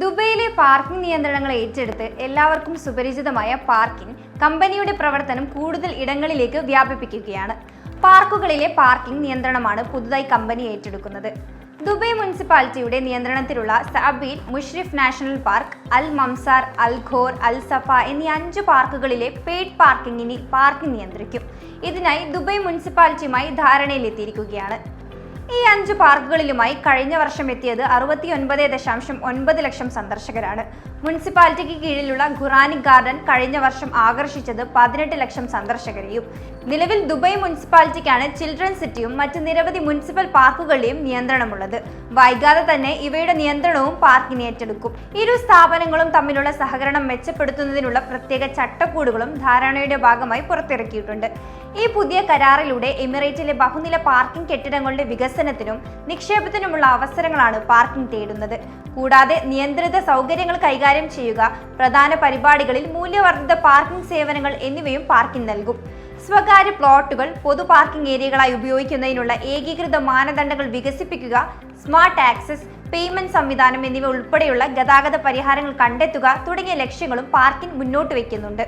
ദുബൈയിലെ parking നിയന്ത്രണങ്ങൾ ഏറ്റെടുത്ത് എല്ലാവർക്കും സുപരിചിതമായ പാർക്കിംഗ് കമ്പനിയുടെ പ്രവർത്തനം കൂടുതൽ ഇടങ്ങളിലേക്ക് വ്യാപിപ്പിക്കുകയാണ്. പാർക്കുകളിലെ പാർക്കിംഗ് നിയന്ത്രണമാണ് പുതുതായി കമ്പനി ഏറ്റെടുക്കുന്നത്. ദുബൈ മുനിസിപ്പാലിറ്റിയുടെ നിയന്ത്രണത്തിലുള്ള Zabeel Mushrif National Park Al Mamzar Al Khor Al Safa എന്നീ അഞ്ച് പാർക്കുകളിലെ പെയ്ഡ് പാർക്കിങ്ങിന് പാർക്കിംഗ് നിയന്ത്രിക്കും. ഇതിനായി ദുബൈ മുനിസിപ്പാലിറ്റിയുമായി ധാരണയിലെത്തിയിരിക്കുകയാണ്. ഈ അഞ്ച് പാർക്കുകളിലുമായി കഴിഞ്ഞ വർഷം എത്തിയത് അറുപത്തി ഒൻപത് ദശാംശം ഒൻപത് ലക്ഷം സന്ദർശകരാണ്. മുനിസിപ്പാലിറ്റിക്ക് കീഴിലുള്ള ഖുറാനിക് ഗാർഡൻ കഴിഞ്ഞ വർഷം ആകർഷിച്ചത് പതിനെട്ട് ലക്ഷം സന്ദർശകരെയും നിലവിൽ ദുബായ് മുനിസിപ്പാലിറ്റിക്കാണ് ചിൽഡ്രൻ സിറ്റിയും മറ്റ് നിരവധി മുനിസിപ്പൽ പാർക്കുകളുടെയും നിയന്ത്രണമുള്ളത്. വൈകാതെ തന്നെ ഇവയുടെ നിയന്ത്രണവും പാർക്കിന് ഏറ്റെടുക്കും. ഇരു സ്ഥാപനങ്ങളും തമ്മിലുള്ള സഹകരണം മെച്ചപ്പെടുത്തുന്നതിനുള്ള പ്രത്യേക ചട്ടക്കൂടുകളും ധാരണയുടെ ഭാഗമായി പുറത്തിറക്കിയിട്ടുണ്ട്. ഈ പുതിയ കരാറിലൂടെ എമിറേറ്റിലെ ബഹുനില പാർക്കിംഗ് കെട്ടിടങ്ങളുടെ വികസനത്തിനും നിക്ഷേപത്തിനുമുള്ള അവസരങ്ങളാണ് പാർക്കിംഗ് തേടുന്നത്. കൂടാതെ നിയന്ത്രിത സൗകര്യങ്ങൾ കൈകാര്യം ചെയ്യുക പ്രധാന പരിപാടികളിൽ മൂല്യവർദ്ധിത പാർക്കിംഗ് സേവനങ്ങൾ എന്നിവയും പാർക്കിംഗ് നൽകും. സ്വകാര്യ പ്ലോട്ടുകൾ പൊതു പാർക്കിംഗ് ഏരിയകളായി ഉപയോഗിക്കുന്നതിനുള്ള ഏകീകൃത മാനദണ്ഡങ്ങൾ വികസിപ്പിക്കുക സ്മാർട്ട് ആക്സസ് പേയ്മെന്റ് സംവിധാനം എന്നിവ ഉൾപ്പെടെയുള്ള ഗതാഗത പരിഹാരങ്ങൾ കണ്ടെത്തുക തുടങ്ങിയ ലക്ഷ്യങ്ങളും പാർക്കിംഗ് മുന്നോട്ട് വയ്ക്കുന്നുണ്ട്.